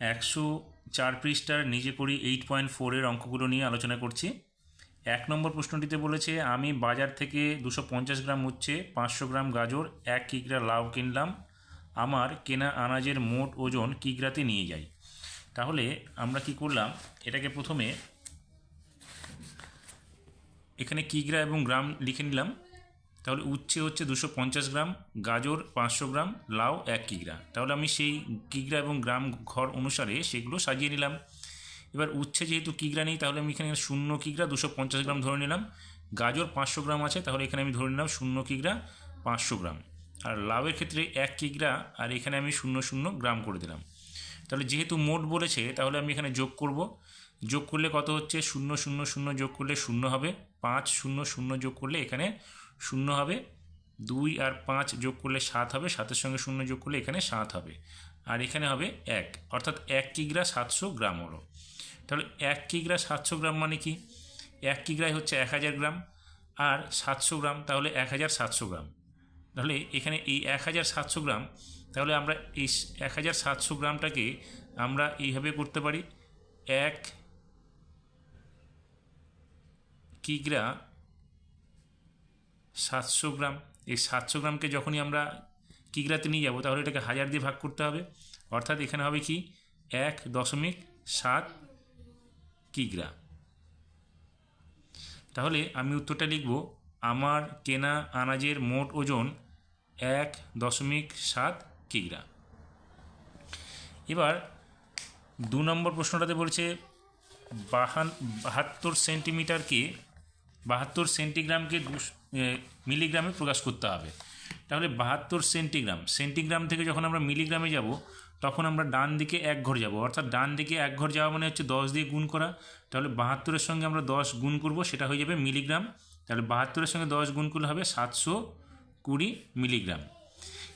একশো চার পৃষ্ঠার নিজে করি এইট পয়েন্ট ফোরের অঙ্কগুলো নিয়ে আলোচনা করছি। এক নম্বর প্রশ্নটিতে বলেছে, আমি বাজার থেকে দুশো পঞ্চাশ গ্রাম উচ্ছে, পাঁচশো গ্রাম গাজর, এক কিগ্রা লাউ কিনলাম। আমার কেনা আনাজের মোট ওজন কিগ্রাতে নিয়ে যাই। তাহলে আমরা কি করলাম, এটাকে প্রথমে এখানে কিগ্রা এবং গ্রাম লিখে নিলাম। তাহলে উচ্ছে হচ্ছে দুশো পঞ্চাশ গ্রাম, গাজর পাঁচশো গ্রাম, লাউ এক কিগ্রা। তাহলে আমি সেই কিগ্রা এবং গ্রাম ঘর অনুসারে সেগুলো সাজিয়ে নিলাম। এবার উচ্ছে যেহেতু কিগ্রা নেই, তাহলে আমি এখানে শূন্য কিগ্রা দুশো পঞ্চাশ গ্রাম ধরে নিলাম। গাজর পাঁচশো গ্রাম আছে, তাহলে এখানে আমি ধরে নিলাম শূন্য কিগ্রা পাঁচশো গ্রাম। আর লাউয়ের ক্ষেত্রে এক কিগ্রা, আর এখানে আমি শূন্য শূন্য গ্রাম করে দিলাম। তাহলে যেহেতু মোট বলেছে, তাহলে আমি এখানে যোগ করব। যোগ করলে কত হচ্ছে? শূন্য শূন্য শূন্য যোগ করলে শূন্য হবে। পাঁচ শূন্য শূন্য যোগ করলে এখানে শূন্য হবে। দুই আর পাঁচ যোগ করলে সাত হবে, সাতের সঙ্গে শূন্য যোগ করলে এখানে সাত হবে। আর এখানে হবে এক। অর্থাৎ এক কিগ্রা সাতশো গ্রাম হলো। তাহলে এক কিগ্রা সাতশো গ্রাম মানে কি? এক কিগ্রায় হচ্ছে এক হাজার গ্রাম। আর সাতশো গ্রাম, তাহলে এক হাজার সাতশো গ্রাম। তাহলে এখানে এই এক হাজার সাতশো গ্রাম, তাহলে আমরা এই এক হাজার সাতশো গ্রামটাকে আমরা এইভাবে করতে পারি। এক কিগ্রা সাতশো গ্রাম। এই সাতশো গ্রামকে যখনই আমরা কিগ্রাতে নিয়ে যাব, তাহলে এটাকে হাজার দিয়ে ভাগ করতে হবে। অর্থাৎ এখানে হবে কি? এক দশমিক সাত কিগ্রা। তাহলে আমি উত্তরটা লিখব, আমার কেনা আনাজের মোট ওজন এক দশমিক সাত কিগ্রা। এবার দু নম্বর প্রশ্নটাতে বলছে, বাহান, বাহাত্তর সেন্টিমিটারকে বাহাত্তর সেন্টিগ্রামকে মিলিগ্রামে প্রকাশ করতে হবে। তাহলে বাহাত্তর সেন্টিগ্রাম সেন্টিগ্রাম থেকে যখন আমরা মিলিগ্রামে যাব, তখন আমরা ডান দিকে এক ঘর যাব। অর্থাৎ ডান দিকে এক ঘর যাওয়া মানে হচ্ছে দশ দিয়ে গুণ করা। তাহলে বাহাত্তরের সঙ্গে আমরা দশ গুণ করব, সেটা হয়ে যাবে মিলিগ্রাম। তাহলে বাহাত্তরের সঙ্গে দশ গুণ করলে হবে সাতশো কুড়ি মিলিগ্রাম।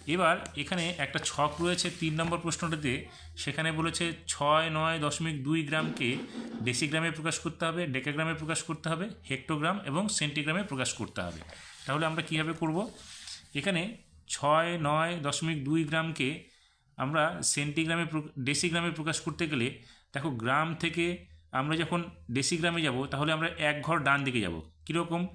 এবার এখানে একটা ছক রয়েছে তিন নম্বর প্রশ্নটাতে। সেখানে বলেছে ছয় নয় দশমিক দুই গ্রামকে ডেসিগ্রামে প্রকাশ করতে হবে, ডেকাগ্রামে প্রকাশ করতে হবে, হেক্টোগ্রাম এবং সেন্টিগ্রামে প্রকাশ করতে হবে। তাহলে আমরা কীভাবে করব? এখানে ছয় নয় দশমিক দুই গ্রামকে আমরা সেন্টিগ্রামে ডেসিগ্রামে প্রকাশ করতে গেলে, দেখো গ্রাম থেকে আমরা যখন ডেসিগ্রামে যাব, তাহলে আমরা এক ঘর ডান দিকে যাব। কীরকম?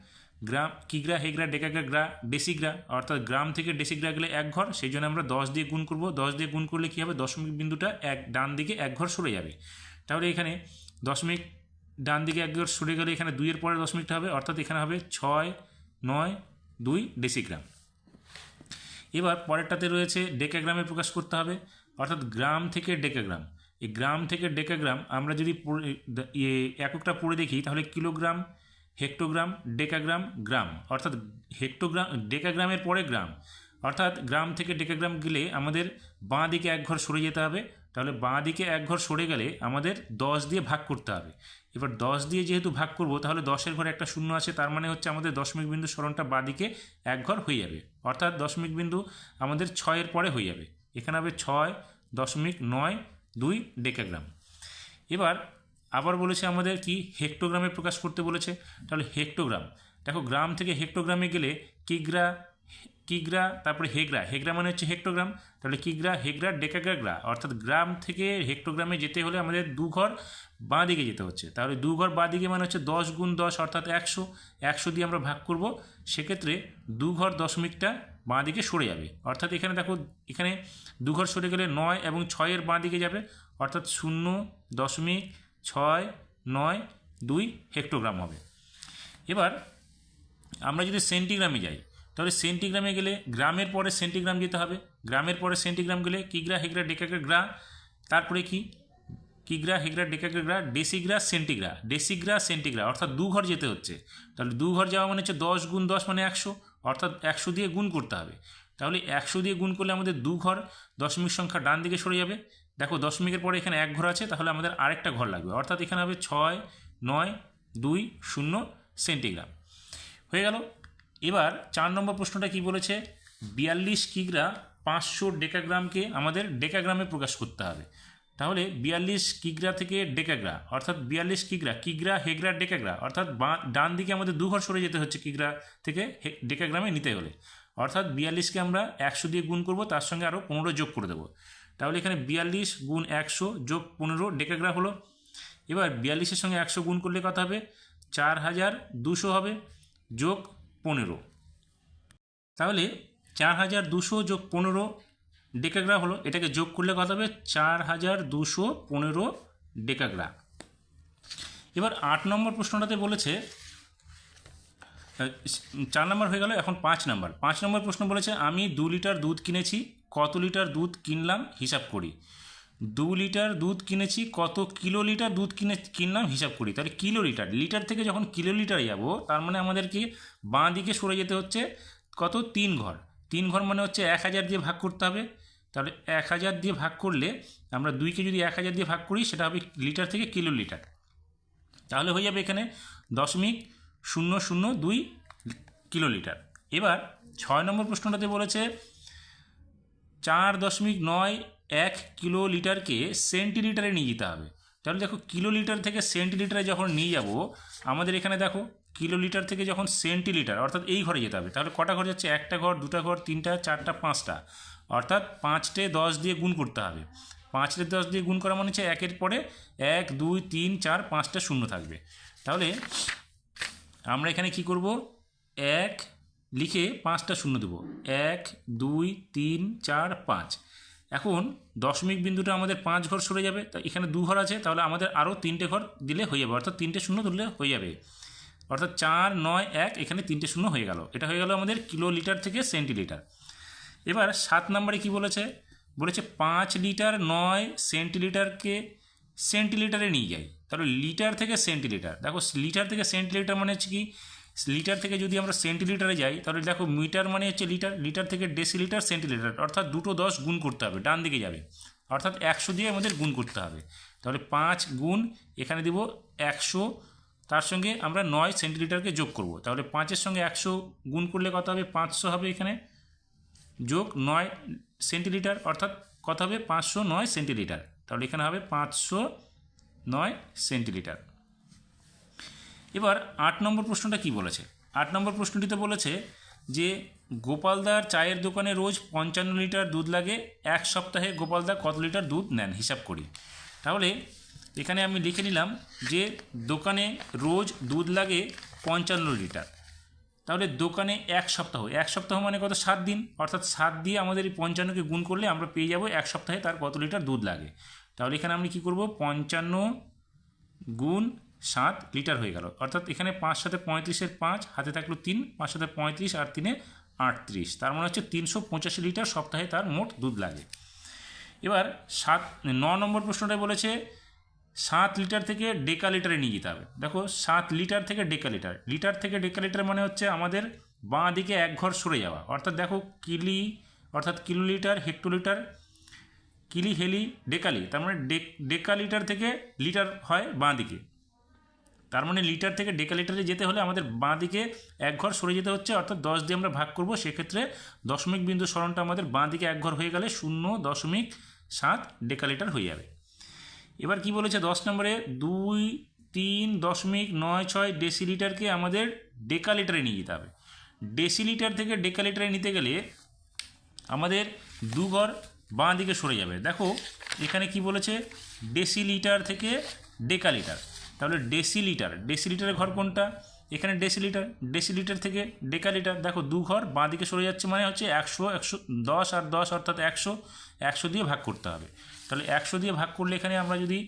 গ্রাম কিগ্রা হেগ্রা ডেকাগ্রা গ্রা ডেসিগ্রা অর্থাৎ গ্রাম থেকে ডেসিগ্রা গেলে এক ঘর, সেই জন্য আমরা দশ দিয়ে গুণ করব। দশ দিয়ে গুণ করলে কী হবে? দশমিক বিন্দুটা এক, ডান দিকে এক ঘর সরে যাবে। তাহলে এখানে দশমিক ডান দিকে এক ঘর সরে গেলে এখানে দুইয়ের পরে দশমিকটা হবে, অর্থাৎ এখানে হবে ছয়, নয়, দুই ডেসিগ্রাম এবার পরেরটাতে রয়েছে ডেকাগ্রামে প্রকাশ করতে হবে, অর্থাৎ গ্রাম থেকে ডেকাগ্রাম এই গ্রাম থেকে ডেকাগ্রাম আমরা যদি এককটা পড়ে দেখি, তাহলে কিলোগ্রাম হেক্টোগ্রাম, ডেকাগ্রাম, গ্রাম। অর্থাৎ হেক্টোগ্রাম ডেকাগ্রামের পরে গ্রাম। অর্থাৎ গ্রাম থেকে ডেকাগ্রাম গেলে আমাদের বাঁ দিকে এক ঘর সরে যেতে হবে। তাহলে বাঁ দিকে এক ঘর সরে গেলে আমাদের দশ দিয়ে ভাগ করতে হবে। এবার দশ দিয়ে যেহেতু ভাগ করব, তাহলে দশের ঘরে একটা শূন্য আছে, তার মানে হচ্ছে আমাদের দশমিক বিন্দু স্মরণটা বাঁ দিকে এক ঘর হয়ে যাবে। অর্থাৎ দশমিক বিন্দু আমাদের ছয়ের পরে হয়ে যাবে। এখানে হবে ছয় দশমিক নয় দুই ডেকাগ্রাম। এবার আবার বলেছে আমাদের কি? হেক্টোগ্রামে প্রকাশ করতে বলেছে। তাহলে হেক্টোগ্রাম। দেখো, গ্রাম থেকে হেক্টোগ্রামে গেলে কিগ্রা কিগ্রা, তারপরে হেগ্রা হেগ্রা মানে হচ্ছে হেক্টোগ্রাম। তাহলে কিগ্রা হেগ্রা ডেকাগ্রা গ্রা অর্থাৎ গ্রাম থেকে হেক্টোগ্রামে যেতে হলে আমাদের দু ঘর বাঁ দিকে যেতে হচ্ছে। তাহলে দু ঘর বাঁ দিকে মানে হচ্ছে দশ গুণ দশ অর্থাৎ একশো। একশো দিয়ে আমরা ভাগ করব। সেক্ষেত্রে দু ঘর দশমিকটা বাঁ দিকে সরে যাবে। অর্থাৎ এখানে দেখো, এখানে দু ঘর সরে গেলে নয় এবং ছয়ের বাঁ দিকে যাবে। অর্থাৎ শূন্য দশমিক ছয়, নয়, দুই হেক্টোগ্রাম হবে। এবার আমরা যদি সেন্টিগ্রামে যাই, তাহলে সেন্টিগ্রামে গেলে গ্রামের পরে সেন্টিগ্রাম যেতে হবে। গ্রামের পরে সেন্টিগ্রাম গেলে কিগ্রা, হেগ্রা, ডেকাগ্রা, গ্রা। তারপরে কি? কিগ্রা, হেগ্রা, ডেকাগ্রা, গ্রা, ডেসিগ্রা, সেন্টিগ্রা। ডেসিগ্রা, সেন্টিগ্রা, অর্থাৎ দু ঘর যেতে হচ্ছে। তাহলে দু ঘর যাওয়া মানে হচ্ছে দশ গুণ দশ মানে একশো, অর্থাৎ একশো দিয়ে গুণ করতে হবে। তাহলে একশো দিয়ে গুণ করলে আমাদের দু ঘর দশমিক সংখ্যা ডান দিকে সরে যাবে। দেখো দশমিকের পরে এখানে এক ঘর আছে, তাহলে আমাদের আরেকটা ঘর লাগবে। অর্থাৎ এখানে হবে ছয়, নয়, দুই, শূন্য সেন্টিগ্রাম। হয়ে গেল। এবার চার নম্বর প্রশ্নটা কি বলেছে? বিয়াল্লিশ কিগ্রা পাঁচশো ডেকাগ্রামকে আমাদের ডেকাগ্রামে প্রকাশ করতে হবে। তাহলে বিয়াল্লিশ কিগ্রা থেকে ডেকাগ্রা, অর্থাৎ বিয়াল্লিশ কিগ্রা কিগ্রা, হেগ্রা, ডেকাগ্রা, অর্থাৎ ডান দিকে আমাদের দু ঘর সরে যেতে হচ্ছে কিগ্রা থেকে ডেকাগ্রামে নিতে হলে। অর্থাৎ বিয়াল্লিশকে আমরা একশো দিয়ে গুণ করব, তার সঙ্গে আরও পনেরো যোগ করে দেবো। তাহলে এখানে বিয়াল্লিশ গুণ একশো যোগ পনেরো ডেকাগ্রাম হলো। এবার বিয়াল্লিশের সঙ্গে একশো গুণ করলে কত হবে? চার হাজার দুশো হবে যোগ পনেরো। তাহলে চার হাজার দুশো যোগ পনেরো ডেকাগ্রাম হলো, এটাকে যোগ করলে কত হবে? চার হাজার দুশো পনেরো ডেকাগ্রাম এবার আট নম্বর প্রশ্নটাতে বলেছে চার নম্বর হয়ে গেল, এখন পাঁচ নম্বর। পাঁচ নম্বর প্রশ্ন বলেছে, আমি দু লিটার দুধ কিনেছি কত লিটার দুধ কিনলাম? হিসাব করি। দু লিটার দুধ কিনেছি, কত কিলো লিটার দুধ কিনে, কিনলাম? হিসাব করি। তাহলে কিলো লিটার লিটার থেকে যখন কিলো লিটার যাব, তার মানে আমাদেরকে বাঁ দিকে সরে যেতে হচ্ছে কত? তিন ঘর। তিন ঘর মানে হচ্ছে এক হাজার দিয়ে ভাগ করতে হবে। তাহলে এক হাজার দিয়ে ভাগ করলে আমরা দুইকে যদি এক হাজার দিয়ে ভাগ করি, সেটা হবে লিটার থেকে কিলো লিটার। তাহলে হয়ে যাবে এখানে দশমিক শূন্য শূন্য দুই কিলো লিটার। এবার ছয় নম্বর প্রশ্নটাতে বলেছে চার দশমিক নয় এক কিলো লিটারকে সেন্টিলিটারে নিয়ে যেতে হবে। তাহলে দেখো কিলো লিটার থেকে সেন্টিলিটারে যখন নিয়ে যাব, আমাদের এখানে দেখো কিলো লিটার থেকে যখন সেন্টিলিটার, অর্থাৎ এই ঘরে যেতে হবে। তাহলে কটা ঘর যাচ্ছে? একটা ঘর, দুটা ঘর, তিনটা, চারটা, পাঁচটা। অর্থাৎ পাঁচটে দশ দিয়ে গুণ করতে হবে। পাঁচটে দশ দিয়ে গুণ করা মানে হচ্ছে একের পরে এক, দুই, তিন, চার, পাঁচটা শূন্য থাকবে। তাহলে আমরা এখানে কি করব? এক লিখে পাঁচটা শূন্য দেবো। এক, দুই, তিন, চার, পাঁচ। এখন দশমিক বিন্দুটা আমাদের পাঁচ ঘর সরে যাবে, তা এখানে দু ঘর আছে, তাহলে আমাদের আরও তিনটে ঘর দিলে হয়ে যাবে, অর্থাৎ তিনটে শূন্য তুললে হয়ে যাবে। অর্থাৎ চার, নয়, এক, এখানে তিনটে শূন্য হয়ে গেল। এটা হয়ে গেল আমাদের কিলো লিটার থেকে সেন্টিলিটার। এবার সাত নম্বরে কি বলেছে? বলেছে পাঁচ লিটার নয় সেন্টিলিটারকে সেন্টিলিটারে নিয়ে যাই। তাহলে লিটার থেকে সেন্টিলিটার। দেখো লিটার থেকে সেন্টিলিটার মানে হচ্ছে কি? লিটার থেকে যদি আমরা সেন্টিলিটারে যাই, তাহলে দেখো মিটার মানে হচ্ছে লিটার লিটার থেকে ডেসিলিটার সেন্টিলিটার অর্থাৎ দুটো দশ গুণ করতে হবে, ডান দিকে যাবে। অর্থাৎ একশো দিয়ে আমাদের গুণ করতে হবে। তাহলে পাঁচ গুণ, এখানে দিব একশো, তার সঙ্গে আমরা নয় সেন্টিলিটারকে যোগ করব। তাহলে পাঁচের সঙ্গে একশো গুণ করলে কত হবে? পাঁচশো হবে এখানে। যোগ নয় সেন্টিলিটার অর্থাৎ কত হবে? পাঁচশো নয় সেন্টিলিটার তাহলে এখানে হবে পাঁচশো নয় সেন্টিলিটার এবার আট নম্বর প্রশ্নটা কি বলেছে? আট নম্বর প্রশ্নটিতে বলেছে যে গোপালদার চায়ের দোকানে রোজ পঞ্চান্ন লিটার দুধ লাগে, এক সপ্তাহে গোপালদা কত লিটার দুধ নেন? হিসাব করি। তাহলে এখানে আমি লিখে নিলাম যে, দোকানে রোজ দুধ লাগে পঞ্চান্ন লিটার। তাহলে দোকানে এক সপ্তাহ এক সপ্তাহ মানে কত? সাত দিন। অর্থাৎ সাত দিয়ে আমাদের এই পঞ্চান্নকে গুণ করলে আমরা পেয়ে যাব এক সপ্তাহে তার কত লিটার দুধ লাগে। তাহলে এখানে আমি কী করব? পঞ্চান্ন গুণ সাত লিটার হয়ে গেল। অর্থাৎ এখানে পাঁচ সাথে পঁয়ত্রিশের পাঁচ, হাতে থাকল তিন, পাঁচ সাথে পঁয়ত্রিশ আর তিনে আটত্রিশ। তার মানে হচ্ছে তিনশো পঁচাশি লিটার সপ্তাহে তার মোট দুধ লাগে। এবার সাত, ন নম্বর প্রশ্নটায় বলেছে, সাত লিটার থেকে ডেকা লিটারে নিয়ে যেতে হবে। দেখো, সাত লিটার থেকে ডেকা লিটার লিটার থেকে ডেকা লিটার মানে হচ্ছে আমাদের বাঁ দিকে এক ঘর সরে যাওয়া। অর্থাৎ দেখো, কিলি, অর্থাৎ কিলো কিলোলিটার, হেক্টোলিটার, কিলি, হেলি, ডেকালি। তার মানে ডেকা লিটার থেকে লিটার হয় বাঁ দিকে। তার মানে লিটার থেকে ডেকা লিটারে যেতে হলে আমাদের বাঁ দিকে এক ঘর সরে যেতে হচ্ছে, অর্থাৎ দশ দিয়ে আমরা ভাগ করব। সেক্ষেত্রে দশমিক বিন্দু স্মরণটা আমাদের বাঁ দিকে এক ঘর হয়ে গেলে শূন্য দশমিক সাত ডেকা লিটার হয়ে যাবে। এবার কি বলেছে? দশ নম্বরে দুই, তিন দশমিক নয় ছয় ডেসিলিটারকে আমাদের ডেকালিটারে নিয়ে যেতে হবে। ডেসিলিটার থেকে ডেকালিটারে নিতে গেলে আমাদের দু ঘর বাঁ দিকে সরে যাবে। দেখো, এখানে কি বলেছে? ডেসিলিটার থেকে ডেকালিটার। তাহলে ডেসিলিটার, ডেসিলিটারের ঘর কোনটা? এখানে ডেসিলিটার ডেসিলিটার থেকে ডেকালিটার, দেখো দু ঘর, বাঁ দিকে সরে যাচ্ছে মানে হচ্ছে একশো একশো দশ আর দশ অর্থাৎ একশো একশো দিয়ে ভাগ করতে হবে। তাহলে একশো দিয়ে ভাগ করলে এখানে আমরা যদি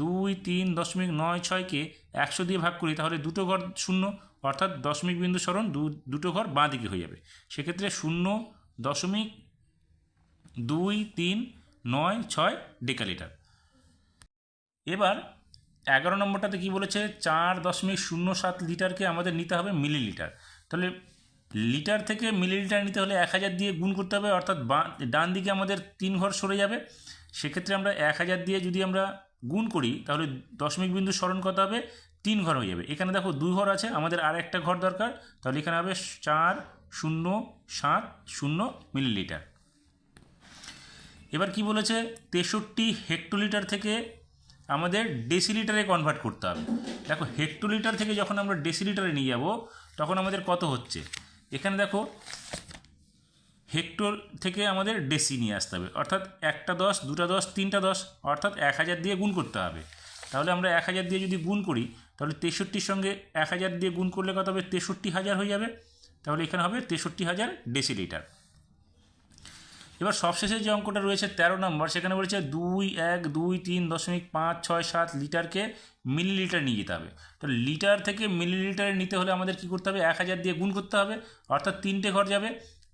দুই, তিন, দশমিক নয় ছয়কে একশো দিয়ে ভাগ করি, তাহলে দুটো ঘর শূন্য, অর্থাৎ দশমিক বিন্দু স্মরণ দু, দুটো ঘর বাঁ দিকে হয়ে যাবে। সেক্ষেত্রে শূন্য, দশমিক দুই, তিন, নয়, ছয় ডেকালিটার। এবার এগারো নম্বরটাতে কি বলেছে? চার দশমিক শূন্য সাত লিটারকে আমাদের নিতে হবে মিলিলিটার। তাহলে লিটার থেকে মিলিলিটার নিতে হলে এক হাজার দিয়ে গুণ করতে হবে, অর্থাৎ ডান দিকে আমাদের তিন ঘর সরে যাবে। সেক্ষেত্রে আমরা এক হাজার দিয়ে যদি আমরা গুণ করি, তাহলে দশমিক বিন্দু স্মরণ কত হবে? তিন ঘর হয়ে যাবে। এখানে দেখো দুই ঘর আছে, আমাদের আর একটা ঘর দরকার। তাহলে এখানে হবে চার শূন্য সাত শূন্য মিলিলিটার। এবার কি বলেছে? তেষট্টি হেক্টোলিটার থেকে আমাদের ডেসিলিটারে কনভার্ট করতে হবে। দেখো হেক্টোলিটার থেকে যখন আমরা ডেসিলিটারে নিয়ে যাব, তখন আমাদের কত হচ্ছে? এখানে দেখো হেক্টর থেকে আমাদের ডেসি নিয়ে আসতে হবে। অর্থাৎ একটা দশ, দুটা দশ, তিনটা দশ, অর্থাৎ এক হাজার দিয়ে গুণ করতে হবে। তাহলে আমরা এক হাজার দিয়ে যদি গুণ করি, তাহলে তেষট্টির সঙ্গে এক হাজার দিয়ে গুণ করলে কত হবে? তেষট্টি হাজার হয়ে যাবে। তাহলে এখানে হবে তেষট্টি হাজার ডেসিলিটার এবার সবশেষে যে অঙ্কটা রয়েছে তেরো নম্বর, সেখানে বলেছে দুই, এক, দুই, তিন, দশমিক পাঁচ, ছয়, সাত লিটারকে মিলিলিটার নিয়ে যেতে হবে। তো লিটার থেকে মিলিলিটারে নিতে হলে আমাদের কী করতে হবে? এক হাজার দিয়ে গুণ করতে হবে। অর্থাৎ তিনটে ঘর যাবে।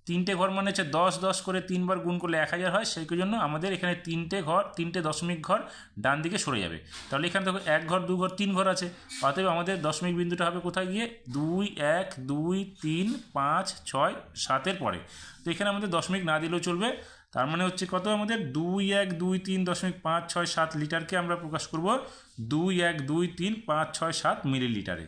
তিনটে ঘর মানে হচ্ছে দশ দশ করে তিনবার গুণ করলে এক হাজার হয়, সেই জন্য আমাদের এখানে তিনটে ঘর, তিনটে দশমিক ঘর ডান দিকে সরে যাবে। তাহলে এখানে দেখো এক ঘর, দু ঘর, তিন ঘর আছে। অতএব আমাদের দশমিক বিন্দুটা হবে কোথায় গিয়ে? দুই, এক, দুই, তিন, পাঁচ, ছয়, সাতের পরে। তো এখানে আমাদের দশমিক না দিলেও চলবে। তার মানে হচ্ছে কত আমাদের? দুই, এক, দুই, তিন, দশমিক পাঁচ, ছয়, সাত লিটারকে আমরা প্রকাশ করব। দুই, এক, দুই, তিন, পাঁচ, ছয়, সাত মিলিলিটারে।